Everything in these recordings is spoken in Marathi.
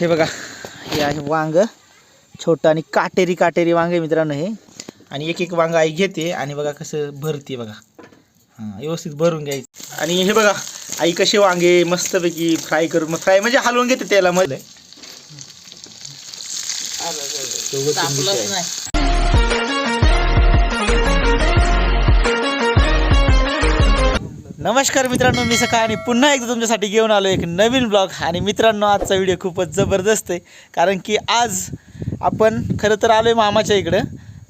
हे बघा हे आहे वांग. छोटं आणि काटेरी काटेरी वांग आहे मित्रांनो हे. आणि एक एक वांग आई घेते आणि बघा कसं भरते बघा. हां व्यवस्थित भरून घ्यायचं. आणि हे बघा आई कसे वांगे मस्तपैकी फ्राय करून फ्राय म्हणजे हलवून घेते त्याला तापलंच नमस्कार मित्रांनो मी सकाळ आणि पुन्हा एकदा तुमच्यासाठी घेऊन आलो एक नवीन ब्लॉग आणि मित्रांनो आजचा व्हिडिओ खूपच जबरदस्त आहे. कारण की आज आपण खरं तर आलो आहे मामाच्या इकडं.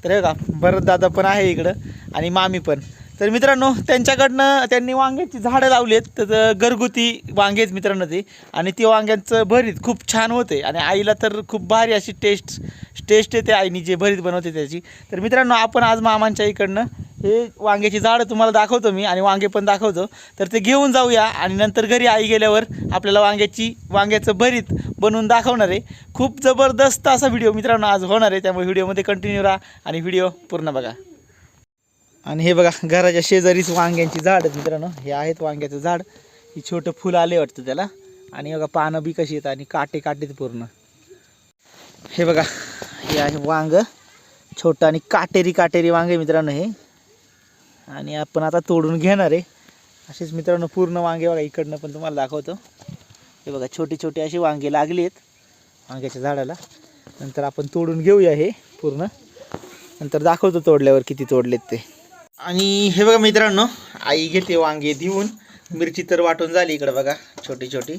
तर हे का भरत दादा पण आहे इकडं आणि मामी पण. तर मित्रांनो त्यांच्याकडनं त्यांनी वांग्याची झाडं लावली आहेत. तर घरगुती वांगे आहेत मित्रांनो ते. आणि ती वांग्यांचं भरीत खूप छान होते. आणि आईला तर खूप भारी अशी टेस्ट टेस्ट येते आईनी जे भरीत बनवते त्याची. तर मित्रांनो आपण आज मामांच्या इकडनं हे वांग्याची झाडं तुम्हाला दाखवतो मी आणि वांगे पण दाखवतो. तर ते घेऊन जाऊया आणि नंतर घरी आई गेल्यावर आपल्याला वांग्याची वांग्याचं भरीत बनवून दाखवणार आहे. खूप जबरदस्त असा व्हिडिओ मित्रांनो आज होणार आहे. त्यामुळे व्हिडिओमध्ये कंटिन्यू राहा आणि व्हिडिओ पूर्ण बघा. आणि हे बघा घराच्या शेजारीच वांग्यांची झाड आहेत मित्रांनो. हे आहेत वांग्याचं झाड. ही छोटं फुलं आले वाटतं त्याला. आणि बघा पानं बी कशी येतात आणि काटे काटेत पूर्ण. हे बघा हे आहे वांग. छोटं आणि काटेरी काटेरी वांगे मित्रांनो हे. आणि आपण आता तोडून घेणार आहे. असेच मित्रांनो पूर्ण वांगे बघा इकडनं पण तुम्हाला दाखवतो. हे बघा छोटी छोटी असे वांगे लागली आहेत वांग्याच्या झाडाला. नंतर आपण तोडून घेऊया हे पूर्ण. नंतर दाखवतो तोडल्यावर किती तोडलेत ते. आणि हे बघा मित्रांनो आई घेते वांगे देऊन. मिरची तर वाटून झाली इकडं बघा छोटी छोटी.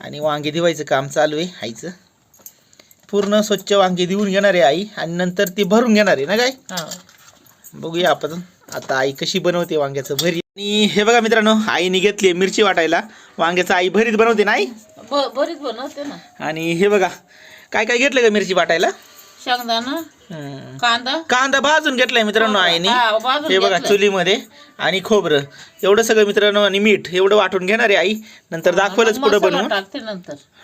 आणि वांगे दिवायचं काम चालू आहे आईचं. पूर्ण स्वच्छ वांगे देऊन घेणार आहे आई. आणि नंतर ती भरून घेणार आहे ना काय? हां. बघूया आपण. आता आई कशी बनवते वांग्याचं भरीत. आणि हे बघा मित्रांनो आईने घेतली मिरची वाटायला. वांग्याचं आई भरीत बनवते नाही ब- बरीच बनवते ना. आणि हे बघा काय काय घेतलं का मिरची वाटायला? शेंगदाणा. कांदा. कांदा भाजून घेतलाय मित्रांनो आईने. हा, भाजून हे बघा. चुलीमध्ये आणि खोबरं. एवढं सगळं मित्रांनो आणि मीठ एवढं वाटून घेणार आहे आई. नंतर दाखवलच पुढं बनवून.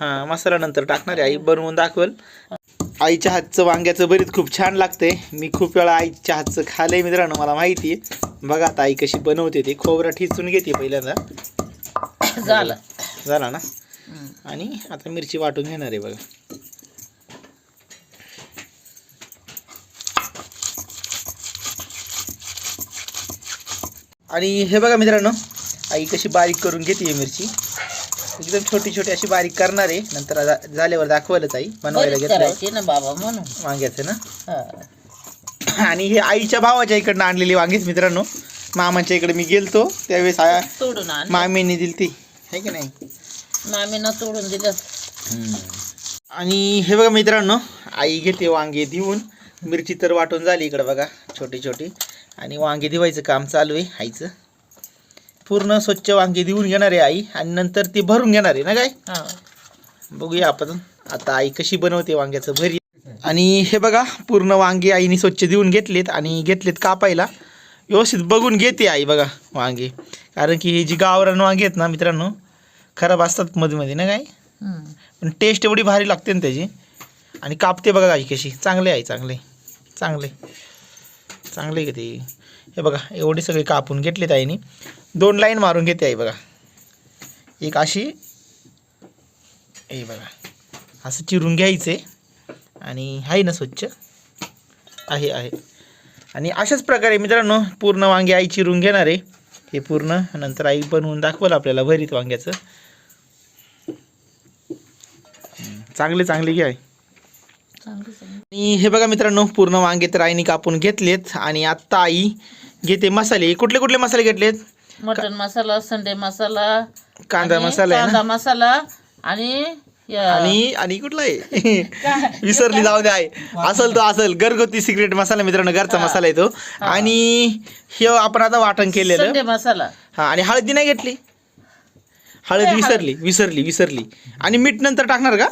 हा मसाला नंतर टाकणार आहे आई. बनवून दाखवल. आईच्या हातचं वांग्याचं भरीत खूप छान लागते. मी खूप वेळा आईच्या हातचं खाल्लंय मित्रांनो मला माहिती आहे. बघा आता आई कशी बनवते ते. खोबरं ठिचून घेते पहिल्यांदा. झालं. झाला ना. आणि आता मिरची वाटून घेणार आहे बघा. आणि हे बघा मित्रांनो आई कशी बारीक करून घेते मिरची. एकदम छोटी छोटी अशी बारीक करणार आहे नंतर झाल्यावर दाखवायलाच आई बनवायला घेतलं ना बाबा म्हणून. वांग्याचं ना. आणि हे आईच्या भावाच्या इकडनं आणलेली वांगीच मित्रांनो. मामाच्या इकडे मी गेलतो त्यावेळेस तोडून मामीने दिली ती आहे की नाही? मामीनं तोडून दिलं. आणि हे बघा मित्रांनो आई घेते वांगे देऊन. मिरची तर वाटून झाली इकडं बघा छोटी छोटी. आणि वांगे दिवायचं काम चालू आहे आईचं. पूर्ण स्वच्छ वांगे देऊन घेणार आहे आई आणि नंतर ती भरून घेणार आहे ना काय हा. बघूया आपण. आता आई कशी बनवते वांग्याचं भरी. आणि हे बघा पूर्ण वांगे आईने स्वच्छ देऊन घेतलेत आणि घेतलेत कापायला. व्यवस्थित बघून घेते आई बघा वांगे. कारण की ही जी गावरान वांगे आहेत ना मित्रांनो खराब असतात मध्ये मध्ये ना काय. पण टेस्ट एवढी भारी लागते ना त्याची. आणि कापते बघा आई कशी. चांगले आहे चांगले चांगले चांगले का ते. हे बघा एवढे सगळी कापून घेतली ताईने. दोन लाईन मारून घेते आई बघा. एक अशी. हे बघा असं चिरून घ्यायचे. आणि आहे ना स्वच्छ. आहे आहे. आणि अशाच प्रकारे मित्रांनो पूर्ण वांगे आई चिरून घेणार आहे. हे पूर्ण नंतर आई बनवून दाखवलं आपल्याला भरीत वांग्याचं. चांगले चांगले घ्या. आहे आणि हे बघा मित्रांनो पूर्ण वांगे तर आईने कापून घेतलेत आणि आत्ता आई घेते मसाले. कुठले कुठले मसाले घेतलेत? मटन मसाला संडे मसाला कांदा आणि मसाला आहे कांदा ना मसाला आणि या- आणि आणि कुठला आहे? विसरली जाऊ दे आहे असल तो असल. घरगुती सिक्रेट मसाला मित्रांनो घरचा मसाला आहे तो. आणि हे आपण आता वाटण केलेलं. संडे मसाला. हा आणि हळदी नाही घेतली? हळद. विसरली विसरली विसरली. आणि मीठ नंतर टाकणार का?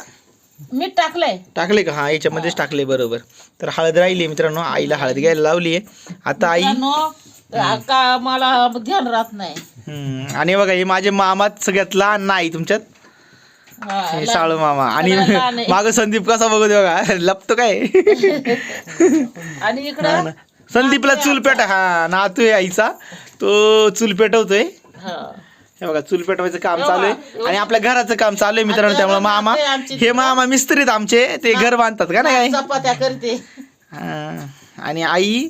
मीठ टाकलंय. टाकले का? हा याच्यामध्येच टाकले बरोबर. तर हळद राहिली मित्रांनो आईला हळद घ्यायला लावली आहे. आता आई का मला ध्यान राहत नाही. हम्म, आणि बघा हे माझे मामात सगळ्यात लहान नाही तुमच्यात. हा, हे ला- साळू मामा. आणि सगळ्यात लहान आहे. माग संदीप कसा बघत बघा. लपतो काय? आणि इकडं? संदीपला चूल पेट हा नातू आहे आईचा. तो चूल पेटवतोय हा. हे बघा चूल पेटवायचं काम चालू आहे. आणि आपल्या घराचं काम चालू आहे मित्रांनो त्यामुळे मामा हे मामा मिस्त्रीत आमचे ते घर बांधतात का नाही चपात्या करते. हा. आणि आई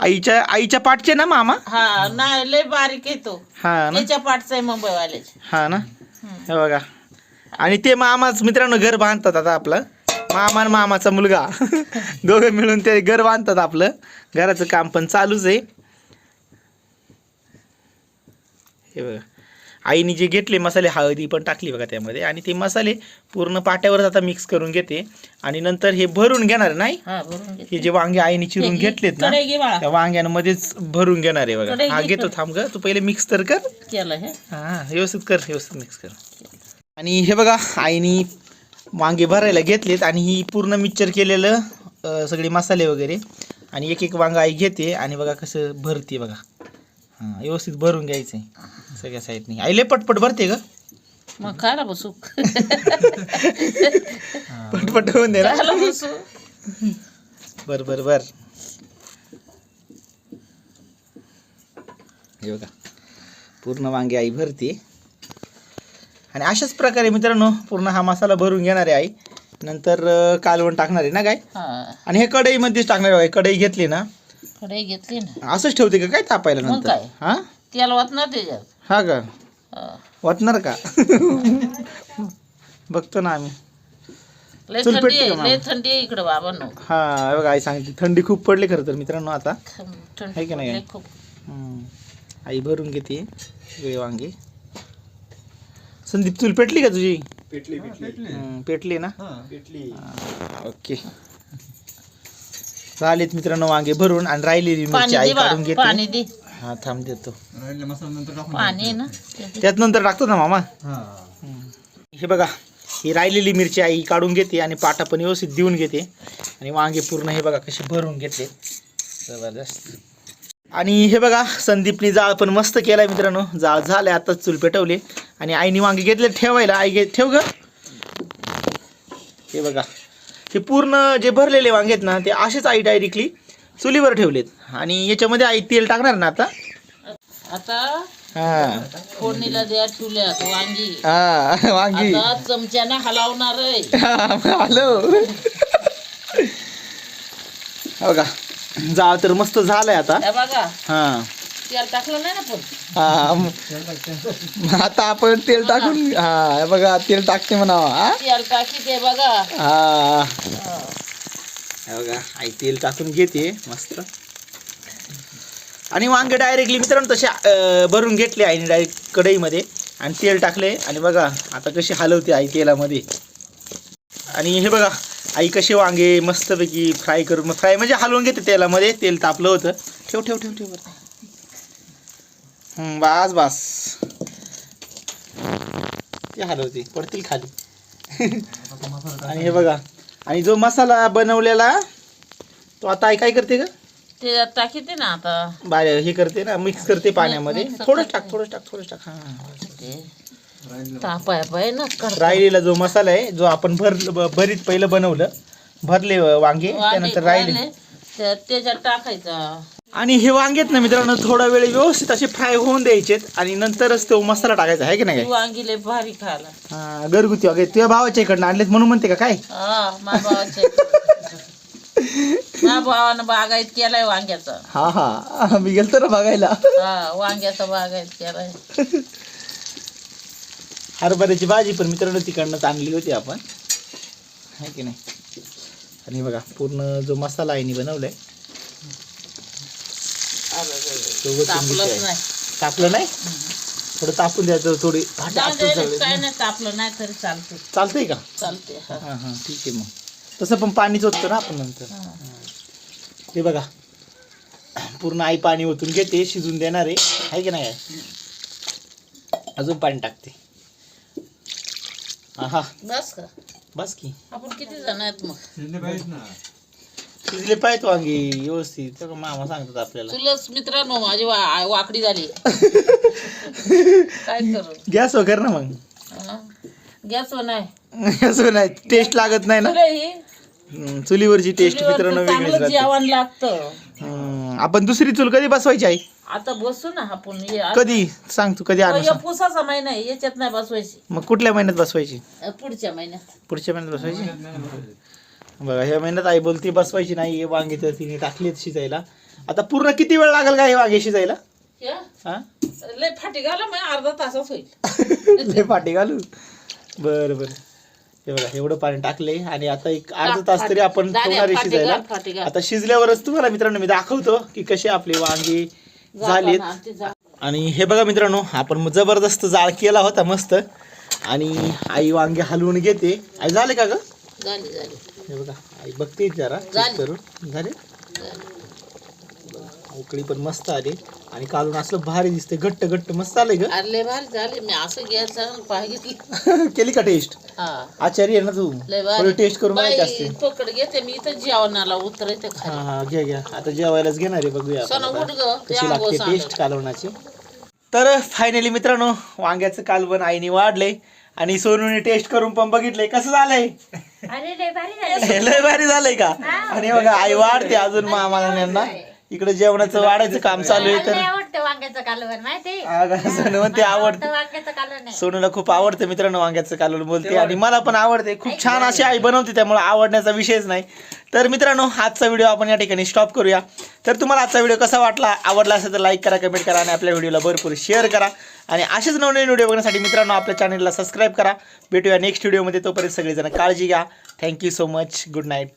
आईच्या आईच्या पाठचे ना मामा? हा नाही लय बारीक येतो हा ना? त्याच्या पाठचा आहे मुंबईवाल्याचे. हा ना? हे बघा. आणि ते मामाच मित्रांनो घर बांधतात आता आपलं. मामा आणि मामाचा मुलगा. दोघं मिळून ते घर बांधतात आपलं. घराचं काम पण चालूच आहे. हे बघा. आईने जे घेतले मसाले हळदी पण टाकली बघा त्यामध्ये. आणि ते मसाले पूर्ण पाट्यावर आता मिक्स करून घेते. आणि नंतर हे भरून घेणार नाही? हा जे वांगे आईने चिरून घेतलेत ना त्या वांग्यांमध्येच भरून घेणार आहे बघा. हा घेतो थांब ग. तू पहिले मिक्स तर कर. हे. व्यवस्थित कर व्यवस्थित मिक्स कर. आणि हे बघा आईनी वांगे भरायला घेतलेत आणि ही पूर्ण मिक्सचर केलेलं सगळे मसाले वगैरे. आणि एक एक वांगा आई घेते आणि बघा कसं भरते बघा. हां व्यवस्थित भरून घ्यायचं आहे सगळ्या साईडनी. आई लय पटपट भरते का मग खायला बसू. पटपट होऊन दे ना. खायला बसू. बर बर बर. हे बघा. पूर्ण वांगे आई भरते. आणि अशाच प्रकारे मित्रांनो पूर्ण हा मसाला भरून घेणार आहे आई. नंतर अं, कालवण टाकणार आहे ना काय हा. आणि हे कढईमध्येच टाकणार आहे कढई घेतली ना. कढई घेतली ना. असंच ठेवते का? काय तापायला मग नंतर? काय? हा? तेल वाटणार त्याच्यात हा का? हा. वाटणार का? बघतो ना आम्ही. लय चूल थंडी पेटते का आहे लय थंडी आहे इकडं बाबांनो हा हे बघा आई सांगितली थंडी खूप पडली खरं तर मित्रांनो आता. थं- आहे थंडी की नाही? पडली खूप. हम्म. आई भरून घेते वेळ वांगे. संदीप चूल पेटली का तुझी? हम्म, पेटली ना? हा, ओके. झालेत मित्रांनो वांगे भरून आणि राहिलेली मिरची. आई काढून घेते. पाणी दे. हा थांब देतो. पाणी आहे ना? ते दे. त्यात नंतर टाकतो ना मामा. हे. बघा ही राहिलेली मिरची आई काढून घेते आणि पाटा पण व्यवस्थित देऊन घेते. आणि वांगे पूर्ण हे बघा कसे भरून घेतले जबरदस्त. आणि हे बघा संदीपनी जाळ पण मस्त केलाय मित्रांनो. जाळ झाले आताच चूल पेटवले. आणि आईने वांगे घेतले ठेवायला. आई घे ठेव ग. हे बघा. हे पूर्ण जे भरलेले वांगे आहेत ना ते असेच आई डायरेक्टली चुलीवर ठेवलेत. आणि याच्यामध्ये आई तेल टाकणार ना आता? आता हा. फोडणीला द्या वांगी. हा वांगी. आता चमच्याने हलवणार आहे. हॅलो हो का जाळ तर मस्त झालंय आता. हे बघा. हा. तेल टाकलं नाही ना पण? हा म- आता आपण तेल टाकून हा हे बघा तेल टाकते म्हणावा हा? तेल टाकी ते बघा. हा. बघा आई तेल टाकून घेते मस्त. आणि वांगे डायरेक्टली मित्रांनो तसे अं, भरून घेतले आईने डायरेक्ट कढईमध्ये. आणि तेल टाकले आणि बघा आता कशी हलवते आई तेलामध्ये. आणि हे बघा आई कसे वांगे मस्तपैकी फ्राय करून फ्राय म्हणजे हलवून घेते तेलामध्ये तेल तापलं होतं. ठेव ठेव ठेव ठेव बरं. बास बास. ते हलवते पडतील खाली. आणि हे बघा आणि जो मसाला बनवलेला तो आता आई काय करते का ते टाकीते ना आता. बाय हे करते ना मिक्स करते पाण्यामध्ये. करते. टाक थोडंच टाक थोडंच टाक. हां राहिलेला जो मसाला आहे जो आपण भर भरीत पहिलं बनवलं भरले वांगे त्यानंतर राहिले. त्याच्यात टाकायचा. आणि हे वांगेत ना मित्रांनो थोडा वेळ व्यवस्थित असे फ्राय होऊन द्यायचेत आणि नंतरच तो मसाला टाकायचा आहे की नाही वांगी लय भारी खायला. हा, घरगुती वगैरे तुझ्या भावाच्या इकडनं आणलेत म्हणून म्हणते का काय? हा माझ्या भावाचे माझ्या भावानं बागायत केलाय वांग्याचा. हा हा. मी गेलतो ना बघायला. हा वांग्याचा बागायत केलाय. हरभऱ्याची भाजी पण मित्रांनो तिकडनं आणली होती आपण. आहे की नाही? आणि बघा पूर्ण जो मसाला आईने बनवलाय. तापलंच. नाही. तापलं नाही? थोडं तापून द्यायचं थोडी काय नाही तापलं नाही तरी चालते चालतंय का? चालते हा. हां हां ठीक आहे मग. तसं पण पाणीच ओततो ना आपण नंतर. हा. हे बघा. पूर्ण आई पाणी ओतून घेते शिजून देणार आहे. आहे की नाही? अजून पाणी टाकते. हा बस का? बस की. आपण किती जण आहेत मग? शिजले पाहिजे वांगी व्यवस्थित. मामा सांगतात आपल्याला. तुलाच मित्रांनो माझी वा- वाकडी झाली. काय करू? गॅस वगैरे ना मग. हा? गॅसवर नाही. असं नाही. टेस्ट लागत नाही ना. तुला ही हम्म, चुलीवरची टेस्ट चुलीवरचं मित्रांनो वेगळीच चांगलं राहते. जेवण लागतं. हम्म, आपण दुसरी चूल कधी बसवायची आई? आता बसू ना आपण. हे आ- कधी? सांग तू कधी आणू सांग. पुसाचा महिना आहे याच्यात नाही बसवायची. मग कुठल्या महिन्यात बसवायची? अ, पुढच्या महिन्यात. पुढच्या महिन्यात बसवायची? बघा ह्या महिन्यात आई बोलती बसवायची नाही हे वांगे तर तिने टाकलीत शिजायला. आता पूर्ण किती वेळ लागेल का हे वांगे शिजायला? हे, लय फाटी घाला मग अर्धा होईल. लय पाठी घालू. बरं बरं. हे बघा एवढं पाणी टाकले आणि आता एक अर्धा तास तरी आपण झाले, ठेवणार आहे फाटी शिजायला. फाटी. आता शिजल्यावरच तुम्हाला मित्रांनो मी दाखवतो की कसे आपले वांगे झालेत. आणि हे बघा मित्रांनो आपण जबरदस्त जाळ केला होता मस्त. आणि आई वांगे हलवून घेते. आई झाले का ग? झाली झाली. हे बघा आई बघते जरा check झाले. करून. झाले? झाली. उकळी पण मस्त आली. आणि कालून असलं भारी दिसते घट्ट घट्ट मस्त आलंय ग. अरे लय भारी झाली. मी असं घ्यायचं पाहिजे केली का टेस्ट हा. आचारी आहे ना तू? लय थोडी भारी टेस्ट करून बघायची असते. बाई, पकड घेते मी इथं जेवणाला उतरायचं हा खाली. हा घ्या घ्या आता जेवायलाच घेणार आहे बघूया आपण सोनं आता. उठ ग ते कशी लागते. टेस्ट कालवणाची. तर फायनली मित्रांनो वांग्याचं कालवण आईने वाढले आणि सोनूने टेस्ट करून पण बघितलंय. कसं झालंय? लय भारी झाली. लय भारी झालंय का? आणि बघा आई वाढते अजून मामाला यांना इकडे जेवणाचं वाढायचं काम चालू आहे तर. आवडतं वांग्याचं कालवण माहिती? अगं, सोनू म्हणते आवडतं वांग्याचं कालवण आहे. सोनूला खूप आवडतं मित्रांनो वांग्याचं कालवण बोलते. आणि मला पण आवडते. खूप छान अशी आई बनवते त्यामुळे आवडण्याचा विषयच नाही. तर मित्रांनो आजचा व्हिडिओ आपण या ठिकाणी स्टॉप करूया. तर तुम्हाला आजचा व्हिडिओ कसा वाटला? आवडला असेल तर लाईक करा कमेंट करा आणि आपल्या व्हिडिओला भरपूर शेअर करा. आणि असेच नवनवीन व्हिडिओ बघण्यासाठी मित्रांनो आपल्या चॅनलला सबस्क्राईब करा. भेटूया नेक्स्ट व्हिडिओमध्ये तोपर्यंत सगळेजण काळजी घ्या. Thank you so much good night